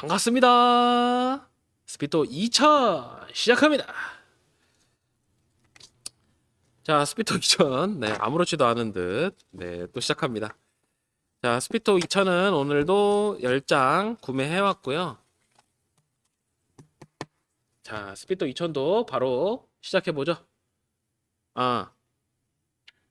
반갑습니다. 스피또 2000 시작합니다. 자, 스피또 2000. 네, 아무렇지도 않은 듯. 네, 또 시작합니다. 자, 스피또 2000은 오늘도 10장 구매해 왔고요. 자, 스피또 2000도 바로 시작해 보죠. 아.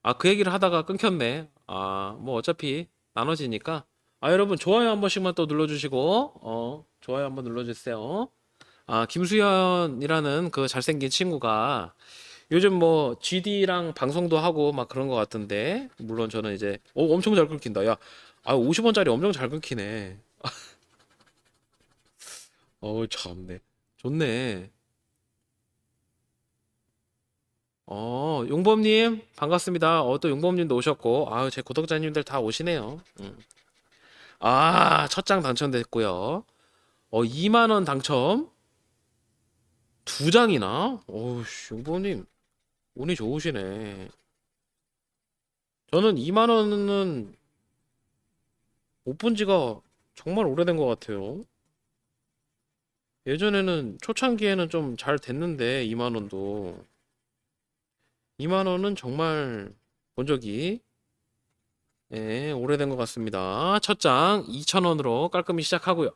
아, 그 얘기를 하다가 끊겼네. 아, 뭐 어차피 나눠지니까. 아, 여러분 좋아요 한 번씩만 또 눌러주시고, 어, 좋아요 한번 눌러주세요. 아, 김수현이라는 그 잘생긴 친구가 요즘 뭐 GD랑 방송도 하고 막 그런 것 같은데, 물론 저는 이제, 어, 엄청 잘 끊긴다. 야, 아, 50원짜리 엄청 잘 끊기네. 어우, 참네. 좋네. 어, 용범님, 반갑습니다. 어, 또 용범님도 오셨고, 아유, 제 구독자님들 다 오시네요. 음. 아, 첫 장 당첨됐고요. 어, 2만 원 당첨. 두 장이나? 어우, 씨, 용범님, 운이 좋으시네. 저는 2만 원은 못 본 지가 정말 오래된 것 같아요. 예전에는 초창기에는 좀 잘 됐는데, 2만 원도. 2만 원은 정말 본 적이 예, 오래된 것 같습니다. 첫 장 2천 원으로 깔끔히 시작하고요.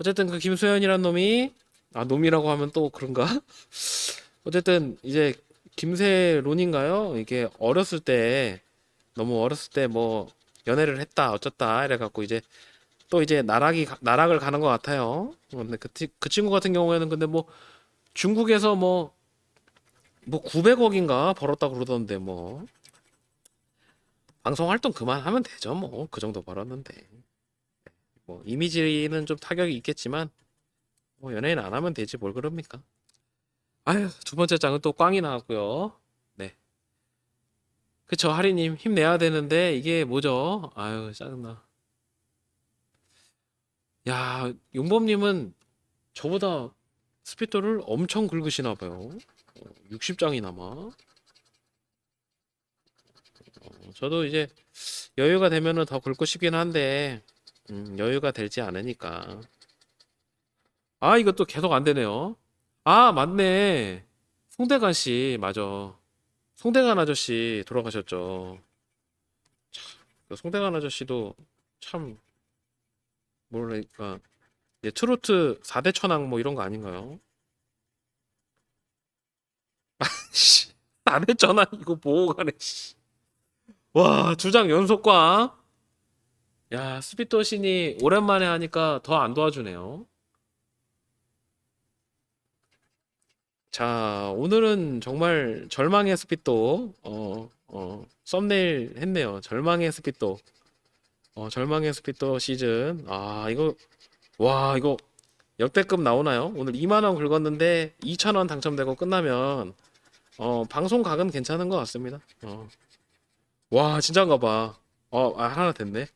어쨌든 그 김소연이란 놈이 아 놈이라고 하면 또 그런가? 어쨌든 이제 김세론인가요? 이게 어렸을 때 너무 어렸을 때 뭐 연애를 했다 어쩌다 이래갖고 이제 또 이제 나락이 가- 나락을 가는 것 같아요. 근데 그, 티- 그 친구 같은 경우에는 근데 뭐 중국에서 뭐뭐 900억인가 벌었다 그러던데 뭐 방송 활동 그만하면 되죠 뭐. 그 정도 벌었는데. 뭐 이미지는 좀 타격이 있겠지만 뭐 연예인 안 하면 되지 뭘 그럽니까? 아유 두 번째 장은 또 꽝이 나왔고요. 네. 그쵸 하리님. 힘내야 되는데 이게 뭐죠? 아유 짜증나. 야 용범님은 저보다 스피터를 엄청 긁으시나 봐요. 60장이 남아. 어, 저도 이제 여유가 되면은 더 긁고 싶긴 한데 음, 여유가 되지 않으니까. 아, 이것도 계속 안 되네요. 아, 맞네. 송대관 씨, 맞아. 송대관 아저씨 돌아가셨죠. 참, 그 송대관 아저씨도 참 뭐랄까 이제 트로트 4대 천왕 뭐 이런 거 아닌가요? 씨, 안 했잖아. 이거 보고 가네. 씨. 와, 두장 연속과. 야, 스피또 신이 오랜만에 하니까 더 안 도와주네요. 자, 오늘은 정말 절망의 스피또, 어, 어, 썸네일 했네요. 절망의 스피또. 어, 절망의 스피또 시즌. 아, 이거, 와, 이거 역대급 나오나요? 오늘 2만 원 긁었는데 2천 원 당첨되고 끝나면 어, 방송 각은 괜찮은 것 같습니다. 어. 와, 진짜인가 봐. 어, 아, 하나 됐네.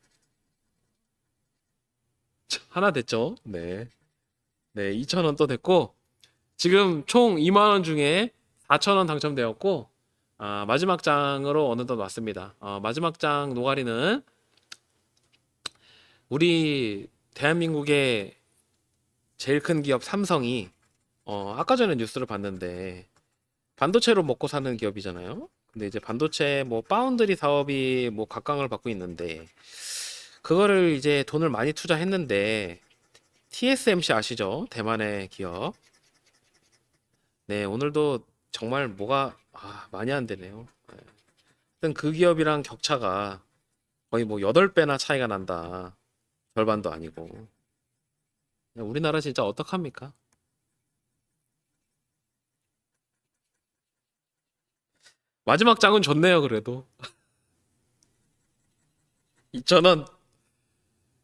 자, 하나 됐죠? 네. 네, 2,000원 또 됐고, 지금 총 2만원 중에 4,000원 당첨되었고, 아, 마지막 장으로 어느덧 왔습니다. 어, 마지막 장 노가리는 우리 대한민국의 제일 큰 기업 삼성이, 어, 아까 전에 뉴스를 봤는데, 반도체로 먹고 사는 기업이잖아요. 근데 이제 반도체 뭐 파운드리 사업이 뭐 각광을 받고 있는데 그거를 이제 돈을 많이 투자했는데 TSMC 아시죠? 대만의 기업. 네, 오늘도 정말 뭐가 아, 많이 안 되네요. 네. 하여튼 그 기업이랑 격차가 거의 뭐 8배나 차이가 난다. 절반도 아니고. 우리나라 진짜 어떡합니까? 마지막 장은 좋네요, 그래도. 2,000원.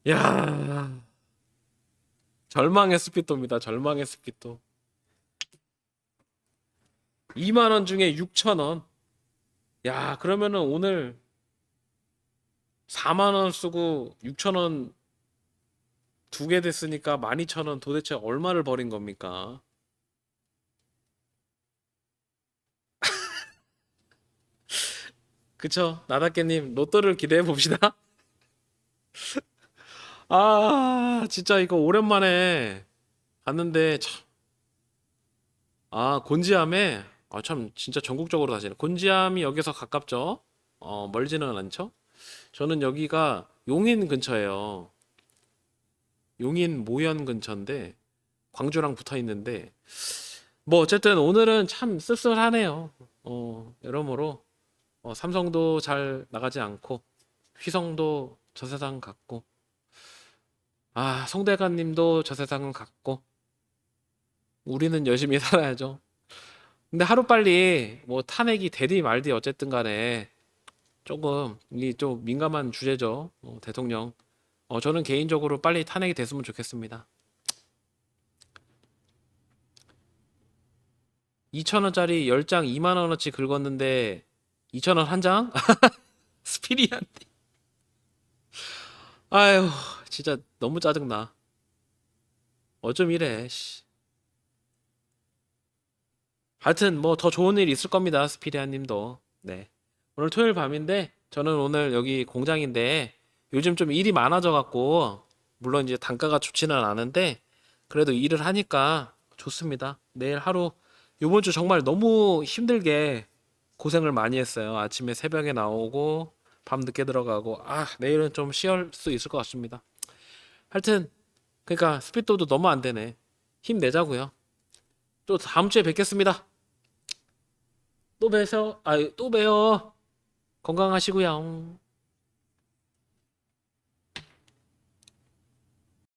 야 절망의 스피또입니다. 절망의 스피또. 2만 원 중에 6천 원. 야, 그러면은 오늘 4만 원 쓰고 6천 원두 개 됐으니까 12,000원 도대체 얼마를 버린 겁니까? 그쵸? 나다깨님 로또를 기대해 봅시다. 아, 진짜 이거 오랜만에 갔는데 참. 아, 곤지암에 아, 참 진짜 전국적으로 다시네. 곤지암이 여기서 가깝죠? 어, 멀지는 않죠? 저는 여기가 용인 근처예요. 용인 모현 근처인데 광주랑 붙어 있는데 뭐 어쨌든 오늘은 참 씁쓸하네요. 어, 여러모로 어, 삼성도 잘 나가지 않고 휘성도 저 세상 갔고 아, 송대관 님도 저 세상은 갔고 우리는 열심히 살아야죠. 근데 하루빨리 뭐 탄핵이 되디 말디 어쨌든 간에 조금 이 좀 민감한 주제죠. 어, 대통령. 어, 저는 개인적으로 빨리 탄핵이 됐으면 좋겠습니다. 2,000원짜리 10장 2만 원어치 긁었는데 2,000원 한 장? 스피리한테. 아유, 진짜 너무 짜증나. 어쩜 이래, 씨. 하여튼 뭐 더 좋은 일 있을 겁니다. 스피리안 님도. 네. 오늘 토요일 밤인데 저는 오늘 여기 공장인데 요즘 좀 일이 많아져 갖고 물론 이제 단가가 좋지는 않은데 그래도 일을 하니까 좋습니다. 내일 하루 요번 주 정말 너무 힘들게 고생을 많이 했어요. 아침에 새벽에 나오고 밤 늦게 들어가고 아 내일은 좀 쉬할 수 있을 것 같습니다. 하여튼 그러니까 스피드도 너무 안 되네. 힘 내자고요. 또 다음 주에 뵙겠습니다. 또 뵈서 아또 봬요. 건강하시고요.